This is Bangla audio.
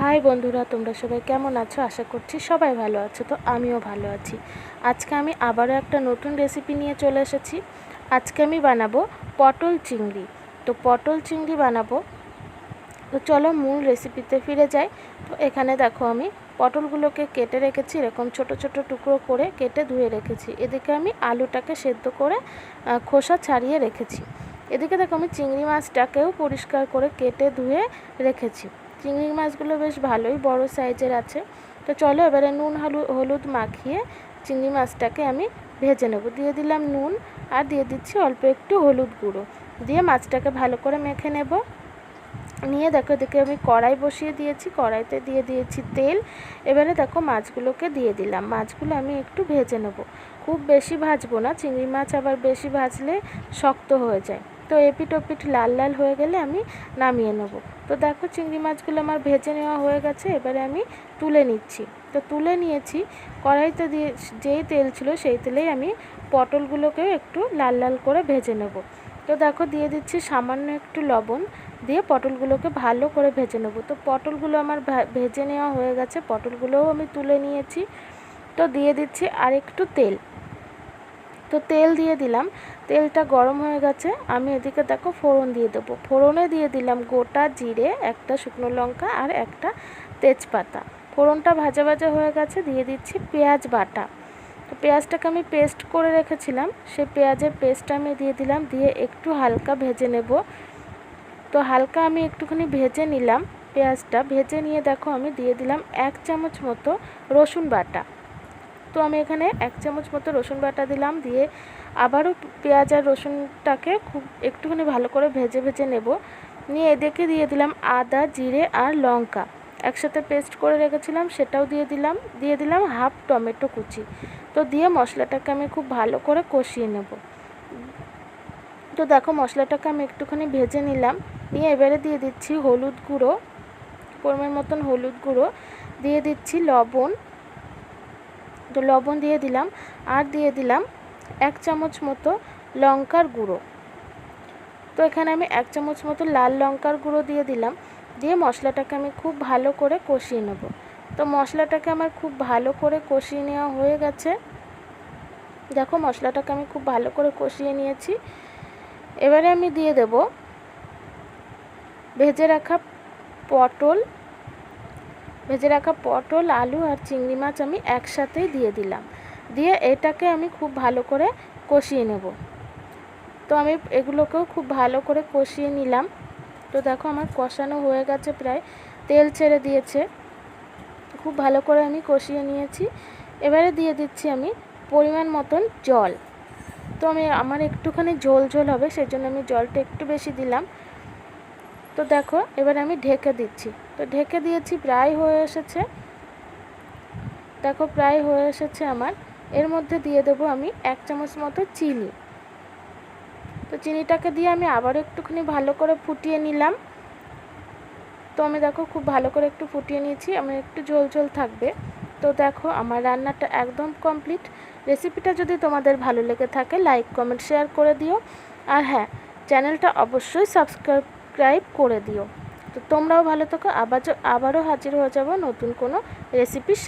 হাই বন্ধুরা, তোমরা সবাই কেমন আছো? আশা করছি সবাই ভালো আছো, তো আমিও ভালো আছি। আজকে আমি আবারও একটা নতুন রেসিপি নিয়ে চলে এসেছি। আজকে আমি বানাবো পটল চিংড়ি। তো পটল চিংড়ি বানাবো। তো চলো মূল রেসিপিতে ফিরে যাই। তো এখানে দেখো আমি পটলগুলোকে কেটে রেখেছি, এরকম ছোট ছোট টুকরো করে কেটে ধুয়ে রেখেছি। এদিকে আমি আলুটাকে সেদ্ধ করে খোসা ছাড়িয়ে রেখেছি। এদিকে দেখো আমি চিংড়ি মাছটাকেও পরিষ্কার করে কেটে ধুয়ে রেখেছি। চিংড়ি মাছগুলো বেশ ভালোই বড় সাইজের আছে। তো চলো এবারে নুন, হলু, হলুদ মাখিয়ে চিংড়ি মাছটাকে আমি ভেজে নেব। দিয়ে দিলাম নুন আর দিয়ে দিচ্ছি অল্প একটু হলুদ গুঁড়ো। দিয়ে মাছটাকে ভালো করে মেখে নেব। নিয়ে দেখো এদিকে আমি কড়াই বসিয়ে দিয়েছি, কড়াইতে দিয়ে দিয়েছি তেল। এবারে দেখো মাছগুলোকে দিয়ে দিলাম। মাছগুলো আমি একটু ভেজে নেব। খুব বেশি ভাজবো না, চিংড়ি মাছ আবার বেশি ভাজলে শক্ত হয়ে যায়। তো এপিট ওপিট লাল লাল হয়ে গেলে আমি নামিয়ে নেব। তো দেখো চিংড়ি মাছগুলো আমার ভেজে নেওয়া হয়ে গেছে, এবারে আমি তুলে নিচ্ছি। তো তুলে নিয়েছি, কড়াইতে দিয়ে যেই তেল ছিল সেই তেলেই আমি পটলগুলোকেও একটু লাল লাল করে ভেজে নেব। তো দেখো দিয়ে দিচ্ছি সামান্য একটু লবণ দিয়ে পটলগুলোকে ভালো করে ভেজে নেব। তো পটলগুলো আমার ভেজে নেওয়া হয়ে গেছে, পটলগুলোও আমি তুলে নিয়েছি। তো দিয়ে দিচ্ছি আর একটু তেল। তো তেল দিয়ে দিলাম। তেলটা গরম হয়ে গেছে। আমি এদিকে দেখো ফোড়ন দিয়ে দেবো। ফোড়নে দিয়ে দিলাম গোটা জিরে, একটা শুকনো লঙ্কা আর একটা তেজপাতা। ফোড়নটা ভাজা ভাজা হয়ে গেছে। দিয়ে দিচ্ছি পেঁয়াজ বাটা। তো পেঁয়াজটাকে আমি পেস্ট করে রেখেছিলাম। সেই পেঁয়াজের পেস্টটা আমি দিয়ে দিলাম। দিয়ে একটু হালকা ভেজে নেব। তো হালকা আমি একটুখানি ভেজে নিলাম পেঁয়াজটা। ভেজে নিয়ে দেখো আমি দিয়ে দিলাম এক চামচ মতো রসুন বাটা। তো আমি এখানে এক চামচ মতো রসুন বাটা দিলাম, দিয়ে আবারও পেঁয়াজ আর রসুনটাকে খুব একটুখানি ভালো করে ভেজে ভেজে নেব। নিয়ে এদেরকে দিয়ে দিলাম আদা, জিরে আর লঙ্কা। একসাথে পেস্ট করে রেখেছিলাম, সেটাও দিয়ে দিলাম দিয়ে দিলাম হাফ টমেটো কুচি। তো দিয়ে মশলাটাকে আমি খুব ভালো করে কষিয়ে নেব। তো দেখো মশলাটাকে আমি একটুখানি ভেজে নিলাম। নিয়ে এবারে দিয়ে দিচ্ছি হলুদ গুঁড়ো, পরিমাণ মতন হলুদ গুঁড়ো। দিয়ে দিচ্ছি লবণ তো লবণ দিয়ে দিলাম আর দিয়ে দিলাম এক চামচ মতো লঙ্কার গুঁড়ো। তো এখানে আমি এক চামচ মতো লাল লঙ্কার গুঁড়ো দিয়ে দিলাম। দিয়ে মশলাটাকে আমি খুব ভালো করে কষিয়ে নেব। তো মশলাটাকে আমার খুব ভালো করে কষিয়ে নেওয়া হয়ে গেছে। দেখো মশলাটাকে আমি খুব ভালো করে কষিয়ে নিয়েছি। এবারে আমি দিয়ে দেব ভেজে রাখা পটল ভেজে রাখা পটল, আলু আর চিংড়ি মাছ আমি একসাথেই দিয়ে দিলাম। দিয়ে এটাকে আমি খুব ভালো করে কষিয়ে নেব। তো আমি এগুলোকেও খুব ভালো করে কষিয়ে নিলাম। তো দেখো আমার কষানো হয়ে গেছে প্রায়। তেল ছেড়ে দিয়েছে। খুব ভালো করে আমি কষিয়ে নিয়েছি। এবারে দিয়ে দিচ্ছি আমি পরিমাণ মতন জল। তো আমি, আমার একটুখানি ঝোল ঝোল হবে, সেজন্য আমি জলটা একটু বেশি দিলাম। তো দেখো, এবার আমি ঢেকে দিচ্ছি। তো ঢেকে দিয়েছি, প্রায় হয়ে এসেছে। দেখো, প্রায় হয়ে এসেছে আমার। এর মধ্যে দিয়ে দেবো আমি এক চামচ মতো চিনি। তো চিনিটাকে দিয়ে আমি আবার একটুখানি ভালো করে ফুটিয়ে নিলাম। তো আমি দেখো, খুব ভালো করে একটু ফুটিয়ে নিয়েছি। আমার একটু ঝোল ঝোল থাকবে। তো দেখো, আমার রান্নাটা একদম কমপ্লিট। রেসিপিটা যদি তোমাদের ভালো লেগে থাকে, লাইক, কমেন্ট, শেয়ার করে দিও। আর হ্যাঁ চ্যানেলটা অবশ্যই সাবস্ক্রাইব করে দিও। তো তোমরাও ভালো থাকো। আবার আবারও হাজির হয়ে যাব নতুন কোনো রেসিপির